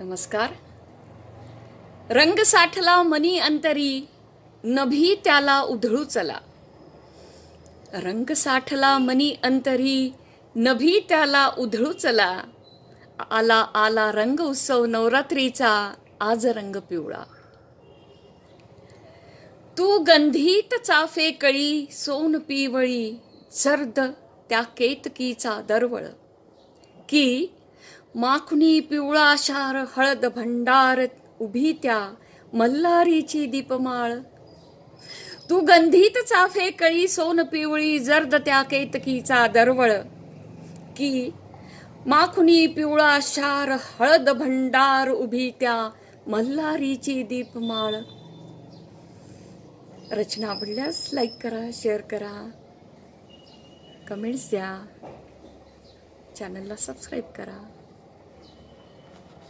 नमस्कार. रंग साठला मनी अंतरी नभी त्याला उधळू चला. रंग साठला मनी अंतरी नभी त्याला उधळू चला. आला आला रंग उत्सव नवरात्रीचा आज रंग पिवळा. तू गंधीत चाफे कळी सोन पिवळी सर्द त्या केतकीचा दरवळ. की माखुनी पिवळा शार हळद भंडार उभी त्या मल्हारीची दीपमाळ. तू गंधीत चाफे कळी सोन पिवळी जर्द त्या केतकीचा दरवळ. की माखुनी पिवळा शार हळद भंडार उभी त्या मल्हारीची दीपमाळ. रचना आवडल्यास लाईक करा शेअर करा. कमेंट्स द्या. चॅनलला सबस्क्राईब करा.